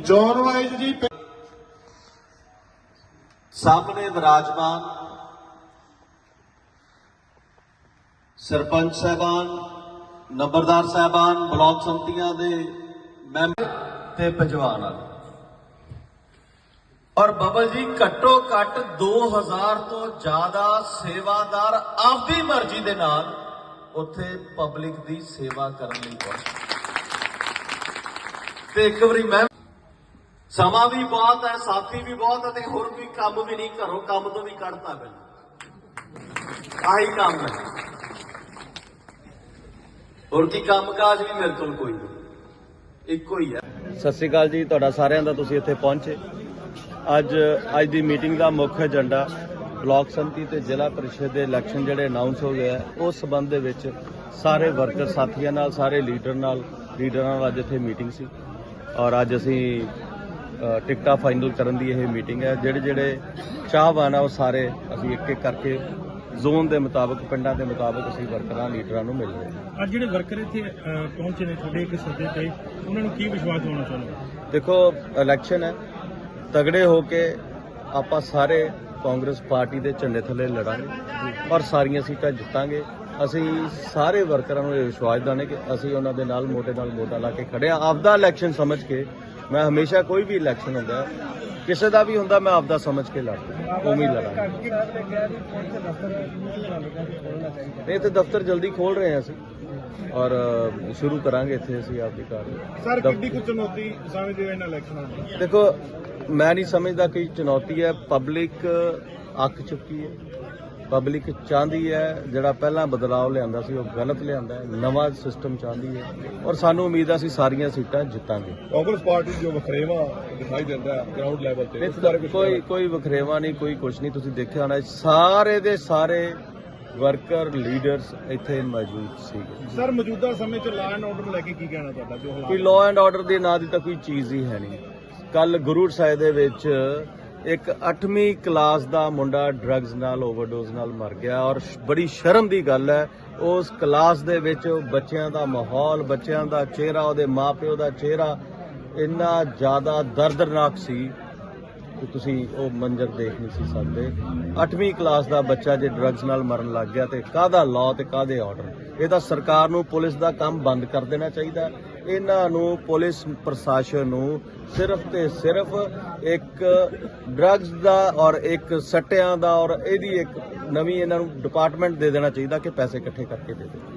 Zone wise ਜੀ ਸਾਹਮਣੇ ਵਿਰਾਜਮਾਨ ਸਰਪੰਚ ਸਾਹਿਬਾਨ, ਨੰਬਰਦਾਰ ਸਾਹਿਬਾਨ, ਬਲਾਕ ਸੰਮਤੀਆਂ ਦੇ ਮੈਂਬਰ ਤੇ ਪੰਜਵਾਨ ਵਾਲੇ ਔਰ ਬਬਲ ਜੀ, ਘੱਟੋ ਘੱਟ 2000 ਤੋਂ ਜ਼ਿਆਦਾ ਸੇਵਾਦਾਰ ਆਪਦੀ ਮਰਜ਼ੀ ਦੇ ਨਾਲ ਉੱਥੇ ਪਬਲਿਕ ਦੀ ਸੇਵਾ ਕਰਨ ਲਈ ਪਹੁੰਚੇ। ਤੇ ਇੱਕ ਵਾਰੀ ਮੈਂ। ਸਮਾਂ ਵੀ ਬਹੁਤ ਹੈ, ਸਾਥੀ ਵੀ ਬਹੁਤ ਹੈ ਤੇ ਹੋਰ ਕੋਈ ਕੰਮ ਵੀ ਨਹੀਂ ਘਰੋਂ, ਕੰਮ ਤੋਂ ਵੀ ਕੱਢਤਾ ਮੈਨੂੰ ਆਹੀ ਕੰਮ ਹੈ। ਹੋਰ ਕੀ ਕੰਮਕਾਜ ਵੀ ਮੇਰੇ ਕੋਲ ਕੋਈ ਨਹੀਂ। ਇੱਕੋ ਹੀ ਹੈ। ਸਤਿ ਸ਼੍ਰੀ ਅਕਾਲ ਜੀ, ਤੁਹਾਡਾ ਸਾਰਿਆਂ ਦਾ ਤੁਸੀਂ ਇੱਥੇ ਪਹੁੰਚੇ। ਅੱਜ ਅੱਜ ਦੀ ਮੀਟਿੰਗ ਦਾ ਮੁੱਖ ਏਜੰਡਾ ਬਲਾਕ ਸੰਮਤੀ ਤੇ ਜ਼ਿਲ੍ਹਾ ਪਰਿਸ਼ਦ ਦੇ ਇਲੈਕਸ਼ਨ ਜਿਹੜੇ ਅਨਾਉਂਸ ਹੋ ਗਏ ਉਸ ਸਬੰਧ ਦੇ ਵਿੱਚ ਸਾਰੇ ਵਰਕਰ ਸਾਥੀਆਂ ਨਾਲ, ਸਾਰੇ ਲੀਡਰ ਨਾਲ, ਲੀਡਰਾਂ ਨਾਲ ਅੱਜ ਇੱਥੇ ਮੀਟਿੰਗ ਸੀ। ਔਰ ਅੱਜ ਅਸੀਂ ਟਿਕਟਾਂ ਫਾਈਨਲ ਕਰਨ ਦੀ ਇਹ ਮੀਟਿੰਗ ਹੈ। ਜਿਹੜੇ ਜਿਹੜੇ ਚਾਹਵਾਨ ਆ ਉਹ ਸਾਰੇ ਅਸੀਂ ਇੱਕ ਇੱਕ ਕਰਕੇ ਜ਼ੋਨ ਦੇ ਮੁਤਾਬਕ ਪਿੰਡਾਂ ਦੇ ਮੁਤਾਬਕ ਅਸੀਂ ਵਰਕਰਾਂ ਲੀਡਰਾਂ ਨੂੰ ਮਿਲ ਰਹੇ ਹਾਂ। ਅੱਜ ਜਿਹੜੇ ਵਰਕਰ ਇੱਥੇ ਪਹੁੰਚੇ ਨੇ ਤੁਹਾਡੇ ਇੱਕ ਸੱਦੇ ਤੇ ਉਹਨਾਂ ਨੂੰ ਕੀ ਵਿਸ਼ਵਾਸ ਦਿਵਾਉਣਾ ਚਾਹੁੰਦੇ ਦੇਖੋ ਇਲੈਕਸ਼ਨ ਹੈ। ਤਗੜੇ ਹੋ ਕੇ ਆਪਾਂ ਸਾਰੇ ਕਾਂਗਰਸ ਪਾਰਟੀ ਦੇ ਝੰਡੇ ਥੱਲੇ ਲੜਾਂਗੇ ਔਰ ਸਾਰੀਆਂ ਸੀਟਾਂ ਜਿੱਤਾਂਗੇ। ਅਸੀਂ ਸਾਰੇ ਵਰਕਰਾਂ ਨੂੰ ਇਹ ਵਿਸ਼ਵਾਸ ਦਿਵਾਉਂਦੇ ਕਿ ਅਸੀਂ ਉਹਨਾਂ ਦੇ ਨਾਲ ਮੋਢੇ ਨਾਲ ਮੋਢਾ ਲਾ ਕੇ ਖੜੇ ਆ ਆਪਦਾ ਇਲੈਕਸ਼ਨ ਸਮਝ ਕੇ ਮੈਂ ਹਮੇਸ਼ਾ ਕੋਈ ਵੀ ਇਲੈਕਸ਼ਨ ਹੁੰਦਾ ਕਿਸੇ ਦਾ ਵੀ ਹੁੰਦਾ ਮੈਂ ਆਪਦਾ ਸਮਝ ਕੇ ਲੜਦਾ। ਉਵੇਂ ਹੀ ਲੜਾਂਗਾ ਇਹ ਤੇ ਦਫ਼ਤਰ ਜਲਦੀ ਖੋਲ ਰਹੇ ਹਾਂ ਅਸੀਂ ਔਰ ਸ਼ੁਰੂ ਕਰਾਂਗੇ ਇੱਥੇ ਅਸੀਂ ਆਪਦੀ ਕਾਰਵਾਈ। ਸਰ ਕਿੰਨੀ ਕੁ ਚੁਣੌਤੀ ਸਮਝਦੇ ਹੋ ਇਹਨਾਂ ਇਲੈਕਸ਼ਨਾਂ ਦੀ? ਦੇਖੋ ਮੈਂ ਨਹੀਂ ਸਮਝਦਾ ਕਿ ਚੁਣੌਤੀ ਹੈ ਪਬਲਿਕ ਅੱਕ ਚੁੱਕੀ ਹੈ। ਪਬਲਿਕ ਚਾਹੁੰਦੀ ਹੈ ਜਿਹੜਾ ਪਹਿਲਾਂ ਬਦਲਾਅ ਲਿਆਂਦਾ ਸੀ ਉਹ ਗਲਤ ਲਿਆਂਦਾ ਨਵਾਂ ਸਿਸਟਮ ਚਾਹੁੰਦੀ ਹੈ ਔਰ ਸਾਨੂੰ ਉਮੀਦ ਹੈ ਅਸੀਂ ਸਾਰੀਆਂ ਸੀਟਾਂ ਜਿੱਤਾਂਗੇ। ਕਾਂਗਰਸ ਪਾਰਟੀ ਜੋ ਵਖਰੇਵਾ ਦਿਖਾਈ ਦਿੰਦਾ ਹੈ ਗਰਾਊਂਡ ਲੈਵਲ ਤੇ ਉਸ ਬਾਰੇ ਕੋਈ ਕੋਈ ਵਖਰੇਵਾ ਨਹੀਂ ਕੋਈ ਕੁਝ ਨਹੀਂ ਤੁਸੀਂ ਦੇਖਿਆ ਹੋਣਾ ਸਾਰੇ ਦੇ ਸਾਰੇ ਵਰਕਰ ਲੀਡਰਸ ਇੱਥੇ ਮੌਜੂਦ ਸੀਗੇ ਸਰ ਮੌਜੂਦਾ ਸਮੇਂ 'ਚ ਲਾਅ ਐਂਡ ਆਰਡਰ ਲੈ ਕੇ ਕੀ ਕਹਿਣਾ ਤੁਹਾਡਾ ਜੋ ਹਾਲਾਤ ਕੋਈ ਲਾਅ ਐਂਡ ਆਰਡਰ ਦੇ ਨਾਂ ਦੀ ਤਾਂ ਕੋਈ ਚੀਜ਼ ਹੀ ਹੈ ਨਹੀਂ। ਕੱਲ ਗੁਰੂ ਸਾਹਿਬ ਦੇ ਵਿੱਚ ਇੱਕ 8ਵੀਂ ਕਲਾਸ ਦਾ ਮੁੰਡਾ ਡਰੱਗਸ ਨਾਲ ਓਵਰਡੋਜ਼ ਨਾਲ ਮਰ ਗਿਆ ਔਰ ਬੜੀ ਸ਼ਰਮ ਦੀ ਗੱਲ ਹੈ। ਉਸ ਕਲਾਸ ਦੇ ਵਿੱਚ ਬੱਚਿਆਂ ਦਾ ਮਾਹੌਲ, ਬੱਚਿਆਂ ਦਾ ਚਿਹਰਾ, ਉਹਦੇ ਮਾਪਿਓ ਦਾ ਚਿਹਰਾ ਇੰਨਾ ਜ਼ਿਆਦਾ ਦਰਦਨਾਕ ਸੀ ਕਿ ਤੁਸੀਂ ਉਹ ਮੰਜ਼ਰ ਦੇਖ ਨਹੀਂ ਸੀ ਸਕਦੇ। 8ਵੀਂ ਕਲਾਸ ਦਾ ਬੱਚਾ ਜੇ ਡਰੱਗਸ ਨਾਲ ਮਰਨ ਲੱਗ ਗਿਆ ਤੇ ਕਾਹਦਾ ਲਾਅ ਤੇ ਕਾਹਦੇ ਆਰਡਰ ਇਹ ਤਾਂ ਸਰਕਾਰ ਨੂੰ ਪੁਲਿਸ ਦਾ ਕੰਮ ਬੰਦ ਕਰ ਦੇਣਾ ਚਾਹੀਦਾ। ਇਹਨਾਂ ਨੂੰ ਪੁਲਿਸ ਪ੍ਰਸ਼ਾਸਨ ਨੂੰ ਸਿਰਫ ਤੇ ਸਿਰਫ ਇੱਕ ਡਰੱਗਸ ਦਾ ਔਰ ਇੱਕ ਸੱਟਿਆਂ ਦਾ ਔਰ ਇਹਦੀ ਇੱਕ ਨਵੀਂ ਇਹਨਾਂ ਨੂੰ ਡਿਪਾਰਟਮੈਂਟ ਦੇ ਦੇਣਾ ਚਾਹੀਦਾ ਕਿ ਪੈਸੇ ਇਕੱਠੇ ਕਰਕੇ ਦੇ ਦੇ